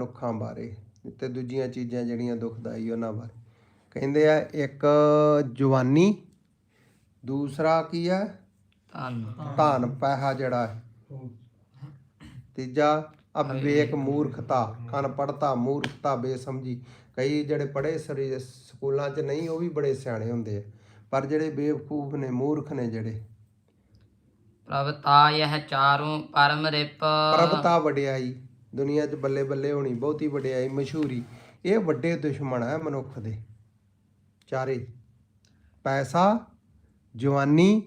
ਮਨੁੱਖਾਂ ਬਾਰੇ ਤੇ ਦੂਜੀਆਂ ਚੀਜ਼ਾਂ ਜਿਹੜੀਆਂ ਦੁਖਦਾਈ ਉਹਨਾਂ ਬਾਰੇ। ਕਹਿੰਦੇ ਆ ਇੱਕ ਜਵਾਨੀ ਦੂਸਰਾ ਕੀ ਆ? ਧੰਨ। ਧਨ ਪੈਸਾ ਜਿਹੜਾ ਹੈ। ਤੀਜਾ ਅਵਿਵੇਕ ਮੂਰਖਤਾ ਅਨਪੜਤਾ ਮੂਰਖਤਾ ਬੇਸਮਝੀ। ਕਈ ਜਿਹੜੇ ਪੜ੍ਹੇ ਸਰੀ ਸਕੂਲਾਂ 'ਚ ਨਹੀਂ ਉਹ ਵੀ ਬੜੇ ਸਿਆਣੇ ਹੁੰਦੇ ਆ। ਪਰ ਜਿਹੜੇ ਬੇਵਕੂਫ ਨੇ ਮੂਰਖ ਨੇ ਜਿਹੜੇ। ਪ੍ਰਭ ਤਾਇਹ ਚਾਰੂ ਪਰਮ ਰਿਪ। ਪ੍ਰਭਤਾ ਵਡਿਆਈ। ਦੁਨੀਆ 'ਚ ਬੱਲੇ ਬੱਲੇ ਹੋਣੀ ਬਹੁਤੀ ਵਡਿਆਈ ਮਸ਼ਹੂਰੀ। ਇਹ ਵੱਡੇ ਦੁਸ਼ਮਣ ਹੈ ਮਨੁੱਖ ਦੇ। ਚਾਰੇ। ਪੈਸਾ ਜਵਾਨੀ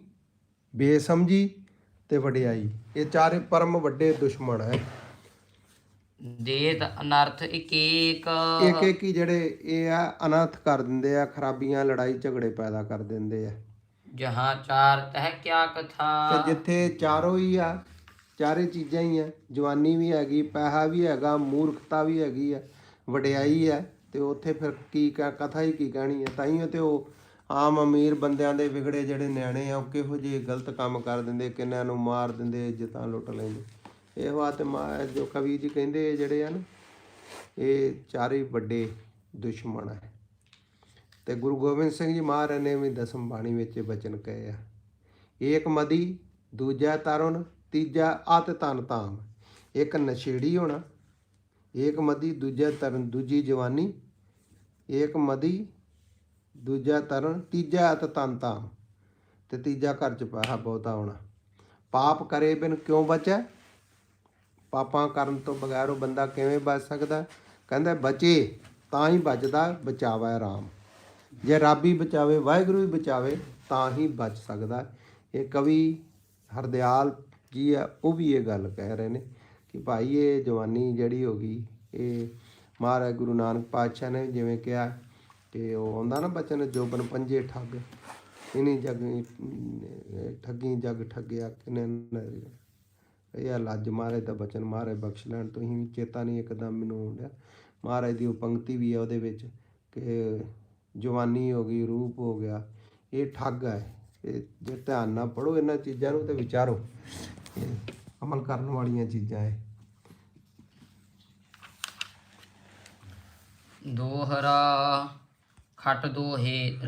ਬੇਸਮਝੀ ਤੇ ਵਡਿਆਈ। ਇਹ ਚਾਰੇ ਪਰਮ ਵੱਡੇ ਦੁਸ਼ਮਣ ਹੈ ਦੇਤ ਅਨਰਥ ਇਕੇਕ। ਇੱਕ ਇੱਕ ਹੀ ਜਿਹੜੇ ਇਹ ਆ ਅਨਰਥ ਕਰ ਦਿੰਦੇ ਆ ਖਰਾਬੀਆਂ ਲੜਾਈ ਝਗੜੇ ਪੈਦਾ ਕਰ ਦਿੰਦੇ ਆ। ਜਹਾਂ ਚਾਰ ਤਹ ਕਿਆ ਤੇ ਕਥਾ ਜਿੱਥੇ ਚਾਰੋਂ ਹੀ ਆ ਚਾਰੇ ਚੀਜ਼ਾਂ ਹੀ ਆ। ਜਵਾਨੀ ਵੀ ਹੈਗੀ, ਪੈਸਾ ਵੀ ਹੈਗਾ, ਮੂਰਖਤਾ ਵੀ ਹੈਗੀ ਆ। ਵਡਿਆਈ ਹੈ ਤੇ ਉੱਥੇ ਫਿਰ ਕੀ ਕ- ਕਥਾ ਹੀ ਕੀ ਕਹਿਣੀ ਤਾਂ ਤਾਈਓ ਤੇ ਉਹ ਆਮ ਅਮੀਰ ਬੰਦਿਆਂ ਦੇ ਵਿਗੜੇ ਜਿਹੜੇ ਨਿਆਣੇ ਆ, ਉਹ ਕਿਹੋ ਜਿਹੇ ਗਲਤ ਕੰਮ ਕਰ ਦਿੰਦੇ, ਕਿੰਨਿਆਂ ਨੂੰ ਮਾਰ ਦਿੰਦੇ ਇੱਜ਼ਤਾਂ ਲੁੱਟ ਲੈਂਦੇ। ਇਹ ਬਾਤ ਮਾ- ਜੋ ਕਵੀ ਜੀ ਕਹਿੰਦੇ ਜਿਹੜੇ ਆ ਨਾ, ਇਹ ਚਾਰੇ ਵੱਡੇ ਦੁਸ਼ਮਣ ਹੈ ਤੇ ਗੁਰੂ ਗੋਬਿੰਦ ਸਿੰਘ ਜੀ ਮਹਾਰਾਜ ਨੇ ਵੀ ਦਸਮ ਬਾਣੀ ਵਿੱਚ ਇਹ ਬਚਨ ਕਹੇ ਆ। ਏਕ ਮਦੀ, ਦੂਜਾ ਤਰੁਣ ਤੀਜਾ ਅਤ ਤਨ ਤਾਮ ਇੱਕ ਨਸ਼ੇੜੀ ਹੋਣਾ ਏਕ ਮਦੀ ਦੂਜਾ ਤਰਨ ਦੂਜੀ ਜਵਾਨੀ ਏਕ ਮਦੀ ਦੂਜਾ ਤਰਨ ਤੀਜਾ ਅਤ ਤਨ ਤਾਮ ਤੇ ਤੀਜਾ ਘਰ ਚ ਪੈਸਾ ਬਹੁਤਾ ਹੋਣਾ। ਪਾਪ ਕਰੇ ਬਿਨ ਕਿਉਂ ਬਚੈ? ਪਾਪਾਂ ਕਰਨ ਤੋਂ ਬਗੈਰ ਉਹ ਬੰਦਾ ਕਿਵੇਂ ਬਚ ਸਕਦਾ? ਕਹਿੰਦਾ, ਬਚੇ, ਤਾਂ ਹੀ ਬਚਦਾ, ਬਚਾਵਾ ਰਾਮ। ਜੇ ਰੱਬ ਹੀ ਬਚਾਵੇ, ਵਾਹਿਗੁਰੂ ਹੀ ਬਚਾਵੇ, ਤਾਂ ਹੀ ਬਚ ਸਕਦਾ। ਇਹ ਕਵੀ ਹਰਦਿਆਲ ਕੀ ਆ, ਉਹ ਵੀ ਇਹ ਗੱਲ ਕਹਿ ਰਹੇ ਨੇ ਕਿ ਭਾਈ ਇਹ ਜਵਾਨੀ ਜਿਹੜੀ ਹੋ ਗਈ, ਇਹ ਮਹਾਰਾਜ ਗੁਰੂ ਨਾਨਕ ਪਾਤਸ਼ਾਹ ਨੇ ਜਿਵੇਂ ਕਿਹਾ ਕਿ ਉਹ ਆਉਂਦਾ ਨਾ ਬਚਨ, ਜੋਬਨ ਪੰਜੇ ਠੱਗ, ਇਨੀ ਜਗ, ਠੱਗੀ ਜਗ ਠੱਗਿਆ ਕਿਨੇ ਇਹ ਆ ਲੱਜ ਮਹਾਰਾਜ ਦਾ ਬਚਨ, ਮਹਾਰਾਜ ਬਖਸ਼ ਲੈਣ, ਤੁਸੀਂ ਵੀ ਚੇਤਾ ਨਹੀਂ ਇੱਕਦਮ ਮੈਨੂੰ ਆਉਂਦਾ ਮਹਾਰਾਜ ਦੀ ਉਹ ਪੰਕਤੀ ਵੀ ਹੈ ਉਹਦੇ ਵਿੱਚ ਕਿ ਜਵਾਨੀ ਹੋ ਗਈ, ਰੂਪ ਹੋ ਗਿਆ, ਇਹ ਠੱਗ ਹੈ ਇਹ। ਜੇ ਧਿਆਨ ਨਾਲ ਪੜੋ ਇਹਨਾਂ ਚੀਜ਼ਾਂ ਨੂੰ ਤੇ ਵਿਚਾਰੋ। ਅਮਲ ਕਰਨ ਵਾਲੀਆਂ ਚੀਜ਼ਾਂ ਹੈ ਦੋਹਰਾ ਖੱਟ ਦੋਹੇ